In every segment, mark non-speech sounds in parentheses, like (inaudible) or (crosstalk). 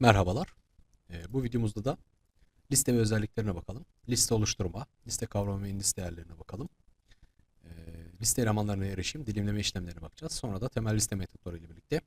Merhabalar. Ee, bu videomuzda da liste ve özelliklerine bakalım. Liste oluşturma, liste kavramı ve indis değerlerine bakalım. Ee, liste elemanlarına erişim, dilimleme işlemlerine bakacağız. Sonra da temel liste metotları ile birlikte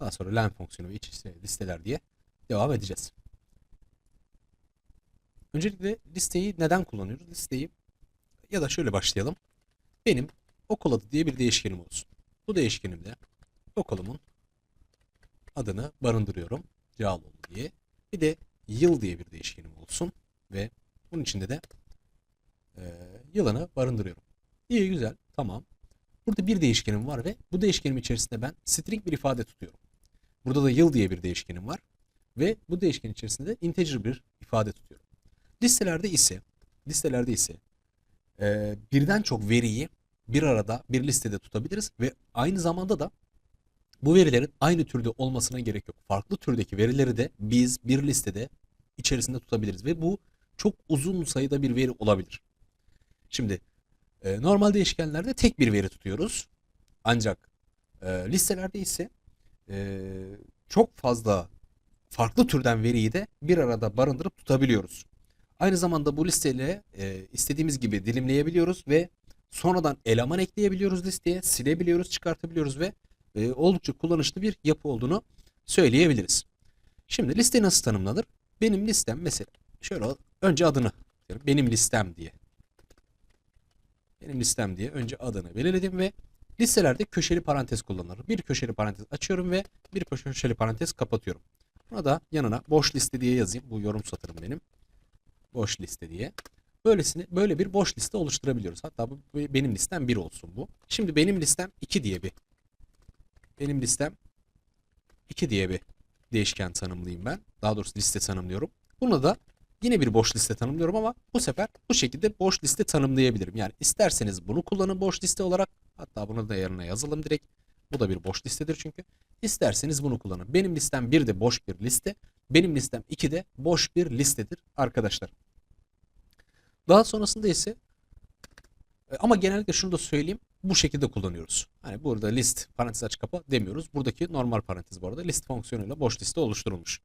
daha sonra len fonksiyonu ve iç liste- listeler diye devam edeceğiz. Öncelikle listeyi neden kullanıyoruz? Listeyi ya da şöyle başlayalım. Benim okul adı diye bir değişkenim olsun. Bu değişkenimde okulumun adını barındırıyorum. Cağaloğlu diye. Bir de yıl diye bir değişkenim olsun. Ve bunun içinde de e, yılını barındırıyorum. İyi güzel tamam. Burada bir değişkenim var ve bu değişkenim içerisinde ben string bir ifade tutuyorum. Burada da yıl diye bir değişkenim var. Ve bu değişken içerisinde de integer bir ifade tutuyorum. Listelerde ise listelerde ise e, birden çok veriyi bir arada bir listede tutabiliriz ve aynı zamanda da bu verilerin aynı türde olmasına gerek yok. Farklı türdeki verileri de biz bir listede içerisinde tutabiliriz ve bu çok uzun sayıda bir veri olabilir. Şimdi e, normal değişkenlerde tek bir veri tutuyoruz. Ancak e, listelerde ise e, çok fazla farklı türden veriyi de bir arada barındırıp tutabiliyoruz. Aynı zamanda bu listeyle e, istediğimiz gibi dilimleyebiliyoruz ve sonradan eleman ekleyebiliyoruz listeye, silebiliyoruz, çıkartabiliyoruz ve e, oldukça kullanışlı bir yapı olduğunu söyleyebiliriz. Şimdi liste nasıl tanımlanır? Benim listem mesela şöyle önce adını benim listem diye. Benim listem diye önce adını belirledim ve listelerde köşeli parantez kullanılır. Bir köşeli parantez açıyorum ve bir köşeli parantez kapatıyorum. Buna da yanına boş liste diye yazayım. Bu yorum satırım benim. Boş liste diye. Böylesine böyle bir boş liste oluşturabiliyoruz. Hatta bu benim listem 1 olsun bu. Şimdi benim listem 2 diye bir benim listem 2 diye bir değişken tanımlayayım ben. Daha doğrusu liste tanımlıyorum. Buna da yine bir boş liste tanımlıyorum ama bu sefer bu şekilde boş liste tanımlayabilirim. Yani isterseniz bunu kullanın boş liste olarak. Hatta bunu da yanına yazalım direkt. Bu da bir boş listedir çünkü. İsterseniz bunu kullanın. Benim listem 1 de boş bir liste. Benim listem 2 de boş bir listedir arkadaşlar. Daha sonrasında ise e, ama genellikle şunu da söyleyeyim. Bu şekilde kullanıyoruz. Hani burada list parantez aç kapa demiyoruz. Buradaki normal parantez bu arada list fonksiyonuyla boş liste oluşturulmuş.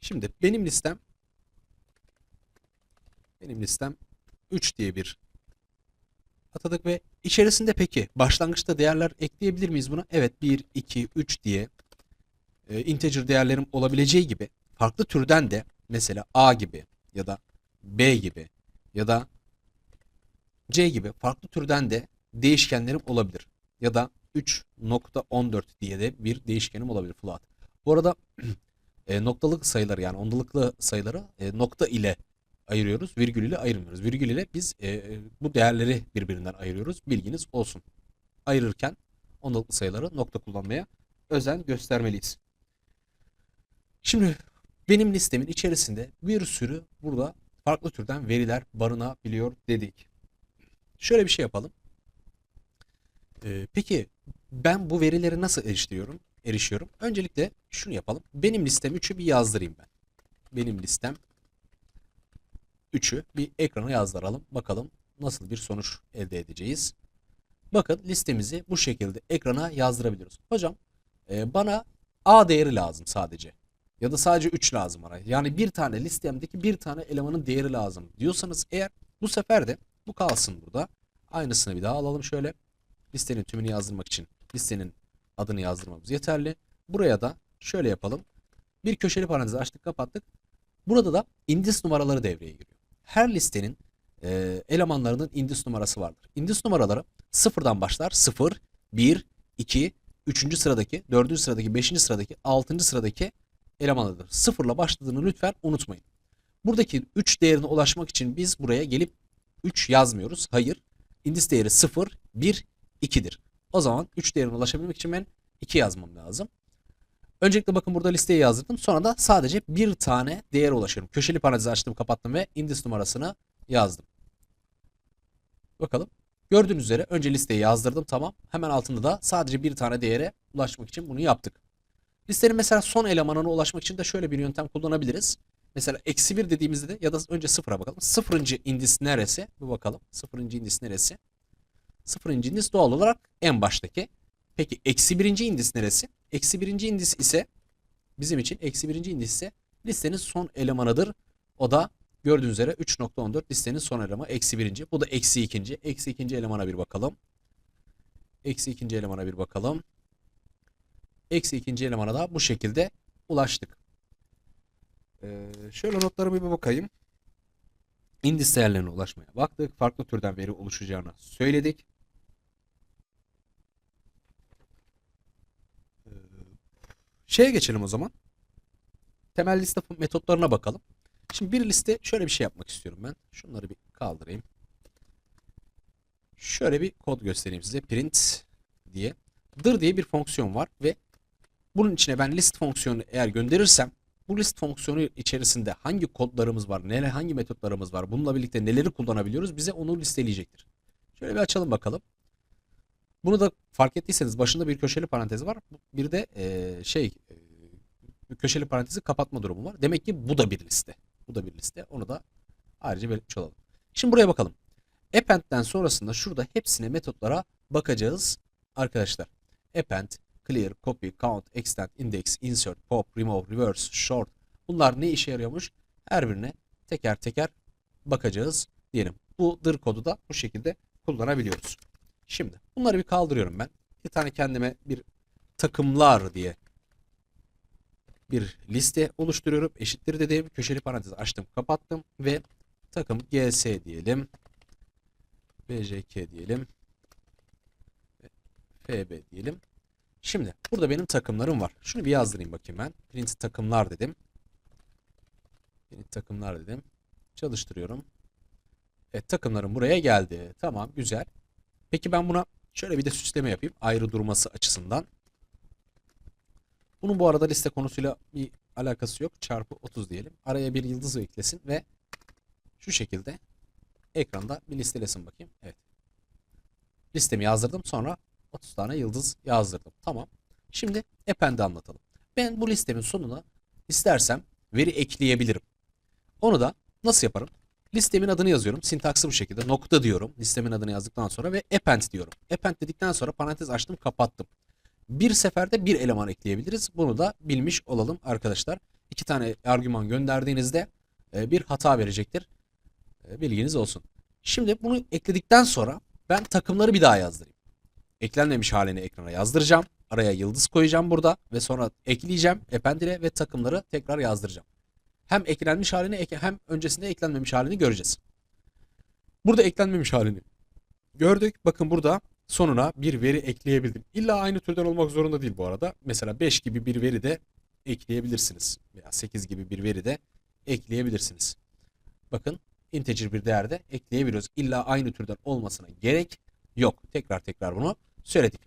Şimdi benim listem benim listem 3 diye bir atadık ve içerisinde peki başlangıçta değerler ekleyebilir miyiz buna? Evet 1, 2, 3 diye e, integer değerlerim olabileceği gibi farklı türden de mesela A gibi ya da B gibi ya da C gibi farklı türden de değişkenlerim olabilir. Ya da 3.14 diye de bir değişkenim olabilir float. Bu arada (clears throat) e, noktalık sayıları yani ondalıklı sayıları e, nokta ile ayırıyoruz. Virgül ile ayırmıyoruz. Virgül ile biz e, bu değerleri birbirinden ayırıyoruz. Bilginiz olsun. Ayırırken ondalıklı sayıları nokta kullanmaya özen göstermeliyiz. Şimdi benim listemin içerisinde bir sürü burada farklı türden veriler barınabiliyor dedik. Şöyle bir şey yapalım. Ee, peki ben bu verileri nasıl eriştiriyorum? Erişiyorum. Öncelikle şunu yapalım. Benim listem 3'ü bir yazdırayım ben. Benim listem 3'ü bir ekrana yazdıralım. Bakalım nasıl bir sonuç elde edeceğiz. Bakın listemizi bu şekilde ekrana yazdırabiliyoruz. Hocam e, bana A değeri lazım sadece. Ya da sadece 3 lazım bana. Yani bir tane listemdeki bir tane elemanın değeri lazım diyorsanız eğer bu sefer de bu kalsın burada. Aynısını bir daha alalım şöyle. Listenin tümünü yazdırmak için listenin adını yazdırmamız yeterli. Buraya da şöyle yapalım. Bir köşeli parantez açtık kapattık. Burada da indis numaraları devreye giriyor. Her listenin e, elemanlarının indis numarası vardır. İndis numaraları sıfırdan başlar. 0, 1, 2, 3. sıradaki, 4. sıradaki, 5. sıradaki, 6. sıradaki elemanlardır. Sıfırla başladığını lütfen unutmayın. Buradaki 3 değerine ulaşmak için biz buraya gelip 3 yazmıyoruz. Hayır. İndis değeri 0, 1, 2'dir. O zaman 3 değerine ulaşabilmek için ben 2 yazmam lazım. Öncelikle bakın burada listeyi yazdırdım. Sonra da sadece bir tane değere ulaşıyorum. Köşeli parantezi açtım, kapattım ve indis numarasını yazdım. Bakalım. Gördüğünüz üzere önce listeyi yazdırdım tamam. Hemen altında da sadece bir tane değere ulaşmak için bunu yaptık. Listenin mesela son elemanına ulaşmak için de şöyle bir yöntem kullanabiliriz. Mesela eksi 1 dediğimizde de ya da önce sıfıra bakalım. Sıfırıncı indis neresi? Bir bakalım. Sıfırıncı indis neresi? Sıfırıncı indis doğal olarak en baştaki. Peki eksi birinci indis neresi? Eksi birinci indis ise bizim için eksi birinci indis ise listenin son elemanıdır. O da gördüğünüz üzere 3.14 listenin son elemanı eksi birinci. Bu da eksi ikinci. Eksi ikinci elemana bir bakalım. Eksi ikinci elemana bir bakalım. Eksi ikinci elemana da bu şekilde ulaştık. Ee, şöyle notlarıma bir bakayım. İndis değerlerine ulaşmaya baktık. Farklı türden veri oluşacağını söyledik. Ee, şeye geçelim o zaman. Temel liste metotlarına bakalım. Şimdi bir liste şöyle bir şey yapmak istiyorum ben. Şunları bir kaldırayım. Şöyle bir kod göstereyim size. Print diye. Dır diye bir fonksiyon var ve bunun içine ben list fonksiyonu eğer gönderirsem bu list fonksiyonu içerisinde hangi kodlarımız var, neler hangi metotlarımız var, bununla birlikte neleri kullanabiliyoruz bize onu listeleyecektir. Şöyle bir açalım bakalım. Bunu da fark ettiyseniz başında bir köşeli parantez var. Bir de eee, şey eee, köşeli parantezi kapatma durumu var. Demek ki bu da bir liste. Bu da bir liste. Onu da ayrıca belirtmiş olalım. Şimdi buraya bakalım. Append'den sonrasında şurada hepsine metotlara bakacağız arkadaşlar. Append, clear, copy, count, extend, index, insert, pop, remove, reverse, short. Bunlar ne işe yarıyormuş? Her birine teker teker bakacağız diyelim. Bu dır kodu da bu şekilde kullanabiliyoruz. Şimdi bunları bir kaldırıyorum ben. Bir tane kendime bir takımlar diye bir liste oluşturuyorum. Eşittir dediğim köşeli parantez açtım, kapattım ve takım GS diyelim. BJK diyelim. FB diyelim. Şimdi burada benim takımlarım var. Şunu bir yazdırayım bakayım ben. Print takımlar dedim. Print takımlar dedim. Çalıştırıyorum. Evet takımlarım buraya geldi. Tamam güzel. Peki ben buna şöyle bir de süsleme yapayım. Ayrı durması açısından. Bunun bu arada liste konusuyla bir alakası yok. Çarpı 30 diyelim. Araya bir yıldız eklesin ve şu şekilde ekranda bir listelesin bakayım. Evet. Listemi yazdırdım. Sonra 30 tane yıldız yazdırdım. Tamam. Şimdi append'i anlatalım. Ben bu listemin sonuna istersem veri ekleyebilirim. Onu da nasıl yaparım? Listemin adını yazıyorum. Sintaksı bu şekilde. Nokta diyorum. Listemin adını yazdıktan sonra ve append diyorum. Append dedikten sonra parantez açtım, kapattım. Bir seferde bir eleman ekleyebiliriz. Bunu da bilmiş olalım arkadaşlar. İki tane argüman gönderdiğinizde e, bir hata verecektir. E, Bilginiz olsun. Şimdi bunu ekledikten sonra ben takımları bir daha yazdırayım. Eklenmemiş halini ekrana yazdıracağım. Araya yıldız koyacağım burada ve sonra ekleyeceğim append ile ve takımları tekrar yazdıracağım. Hem eklenmiş halini hem öncesinde eklenmemiş halini göreceğiz. Burada eklenmemiş halini gördük. Bakın burada sonuna bir veri ekleyebildim. İlla aynı türden olmak zorunda değil bu arada. Mesela 5 gibi bir veri de ekleyebilirsiniz. Veya 8 gibi bir veri de ekleyebilirsiniz. Bakın integer bir değerde ekleyebiliyoruz. İlla aynı türden olmasına gerek yok. Tekrar tekrar bunu söyledik.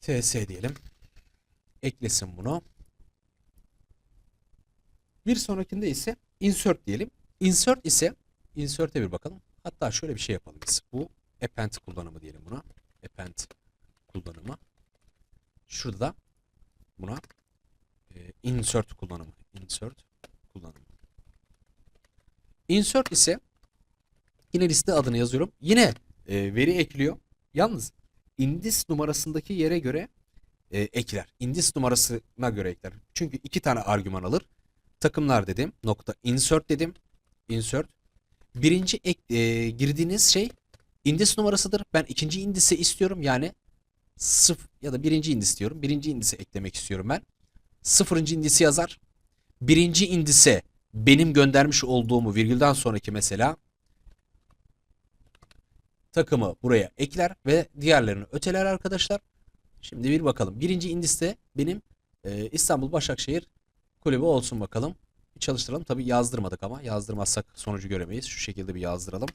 ts diyelim. Eklesin bunu. Bir sonrakinde ise insert diyelim. Insert ise insert'e bir bakalım. Hatta şöyle bir şey yapalım biz. Bu append kullanımı diyelim buna. Append kullanımı. Şurada da buna e, insert kullanımı. Insert kullanımı. Insert ise yine liste adını yazıyorum. Yine e, veri ekliyor. Yalnız indis numarasındaki yere göre e, ekler. Indis numarasına göre ekler. Çünkü iki tane argüman alır. Takımlar dedim. Nokta insert dedim. Insert. Birinci ek, e, girdiğiniz şey indis numarasıdır. Ben ikinci indisi istiyorum. Yani sıfır ya da birinci indis diyorum. Birinci indisi eklemek istiyorum ben. Sıfırıncı indisi yazar. Birinci indise benim göndermiş olduğumu virgülden sonraki mesela takımı buraya ekler ve diğerlerini öteler arkadaşlar. Şimdi bir bakalım. Birinci indiste benim e, İstanbul Başakşehir kulübü olsun bakalım. Bir çalıştıralım. Tabii yazdırmadık ama yazdırmazsak sonucu göremeyiz. Şu şekilde bir yazdıralım.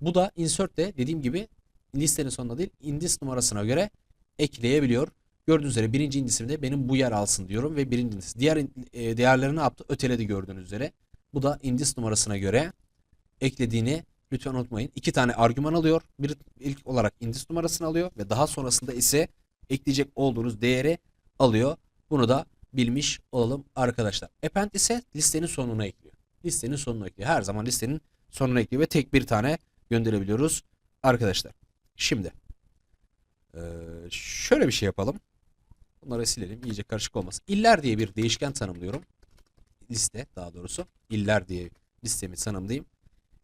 Bu da insert de dediğim gibi listenin sonuna değil indis numarasına göre ekleyebiliyor. Gördüğünüz üzere birinci indisimde benim bu yer alsın diyorum ve birinci indis. Diğer e, değerleri ne yaptı? Öteledi gördüğünüz üzere. Bu da indis numarasına göre eklediğini lütfen unutmayın. İki tane argüman alıyor. Bir ilk olarak indis numarasını alıyor ve daha sonrasında ise ekleyecek olduğunuz değeri alıyor. Bunu da bilmiş olalım arkadaşlar. Append ise listenin sonuna ekliyor. Listenin sonuna ekliyor. Her zaman listenin sonuna ekliyor ve tek bir tane gönderebiliyoruz arkadaşlar. Şimdi şöyle bir şey yapalım. Bunları silelim iyice karışık olmasın. İller diye bir değişken tanımlıyorum. Liste daha doğrusu. İller diye listemi tanımlayayım.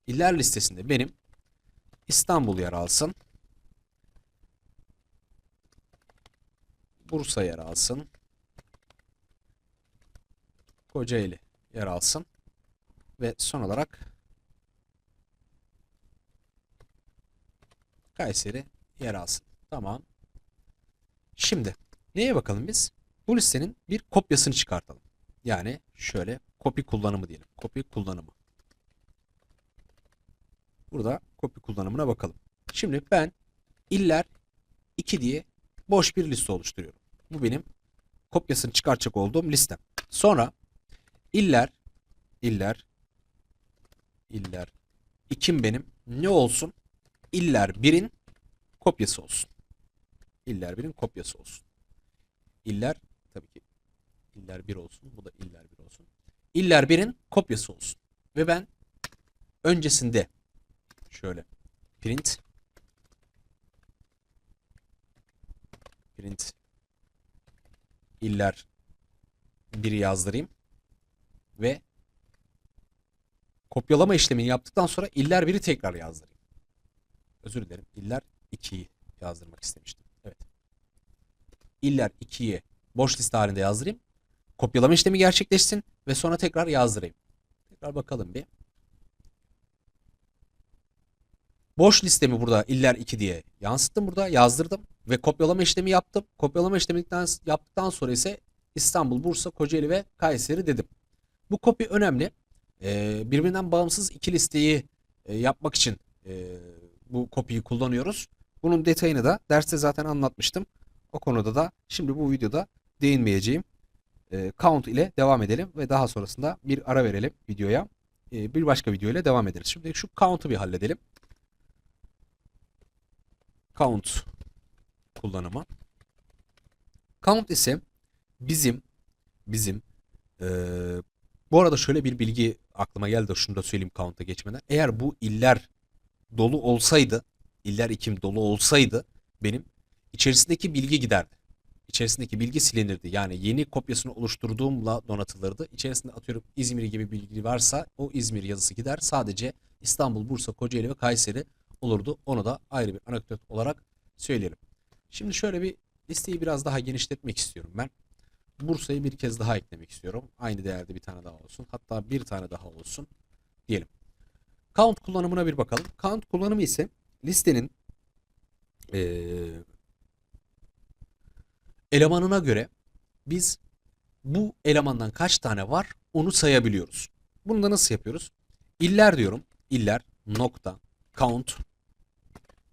İller listesinde benim İstanbul yer alsın. Bursa yer alsın. Kocaeli yer alsın. Ve son olarak Kayseri yer alsın. Tamam. Şimdi neye bakalım biz? Bu listenin bir kopyasını çıkartalım. Yani şöyle copy kullanımı diyelim. Copy kullanımı. Burada copy kullanımına bakalım. Şimdi ben iller 2 diye boş bir liste oluşturuyorum. Bu benim kopyasını çıkartacak olduğum listem. Sonra iller iller iller 2'm benim ne olsun? İller 1'in kopyası olsun. İller 1'in kopyası olsun. İller tabii ki iller 1 olsun. Bu da iller 1 olsun. İller 1'in kopyası olsun. Ve ben öncesinde şöyle print print iller 1'i yazdırayım ve kopyalama işlemini yaptıktan sonra iller 1'i tekrar yazdırayım. Özür dilerim. İller 2'yi yazdırmak istemiştim. Evet. İller 2'yi boş liste halinde yazdırayım. Kopyalama işlemi gerçekleşsin ve sonra tekrar yazdırayım. Tekrar bakalım bir. Boş listemi burada iller 2 diye yansıttım burada yazdırdım ve kopyalama işlemi yaptım. Kopyalama işleminden yaptıktan sonra ise İstanbul, Bursa, Kocaeli ve Kayseri dedim. Bu kopya önemli. Ee, birbirinden bağımsız iki listeyi e, yapmak için e, bu kopyayı kullanıyoruz. Bunun detayını da derste zaten anlatmıştım. O konuda da şimdi bu videoda değinmeyeceğim. E, count ile devam edelim ve daha sonrasında bir ara verelim videoya. E, bir başka video ile devam ederiz. Şimdi şu count'u bir halledelim. Count kullanımı. Count ise bizim bizim eee, bu arada şöyle bir bilgi aklıma geldi de şunu da söyleyeyim count'a geçmeden. Eğer bu iller dolu olsaydı, iller ikim dolu olsaydı benim içerisindeki bilgi giderdi. İçerisindeki bilgi silinirdi. Yani yeni kopyasını oluşturduğumla donatılırdı. İçerisinde atıyorum İzmir gibi bilgi varsa o İzmir yazısı gider. Sadece İstanbul, Bursa, Kocaeli ve Kayseri olurdu. Onu da ayrı bir anekdot olarak söyleyelim. Şimdi şöyle bir listeyi biraz daha genişletmek istiyorum ben. Bursa'yı bir kez daha eklemek istiyorum. Aynı değerde bir tane daha olsun. Hatta bir tane daha olsun diyelim. Count kullanımına bir bakalım. Count kullanımı ise listenin eee, elemanına göre biz bu elemandan kaç tane var onu sayabiliyoruz. Bunu da nasıl yapıyoruz? İller diyorum. İller nokta count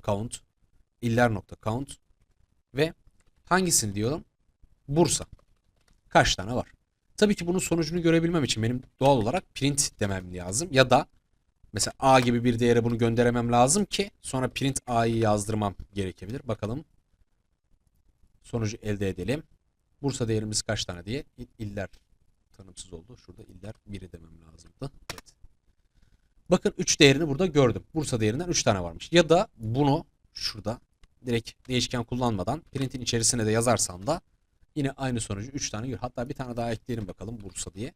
count iller nokta count ve hangisini diyorum? Bursa. Kaç tane var? Tabii ki bunun sonucunu görebilmem için benim doğal olarak print demem lazım. Ya da mesela A gibi bir değere bunu gönderemem lazım ki sonra print A'yı yazdırmam gerekebilir. Bakalım sonucu elde edelim. Bursa değerimiz kaç tane diye iller tanımsız oldu. Şurada iller 1'i demem lazımdı. Evet. Bakın 3 değerini burada gördüm. Bursa değerinden 3 tane varmış. Ya da bunu şurada direkt değişken kullanmadan print'in içerisine de yazarsam da yine aynı sonucu 3 tane gör. Hatta bir tane daha ekleyelim bakalım Bursa diye.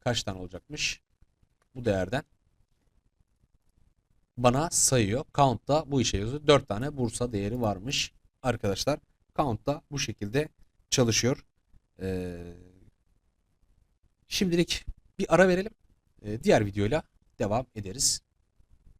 Kaç tane olacakmış? Bu değerden bana sayıyor. Count'ta bu işe yazıyor. 4 tane Bursa değeri varmış. Arkadaşlar count da bu şekilde çalışıyor. Ee, şimdilik bir ara verelim. Ee, diğer videoyla devam ederiz.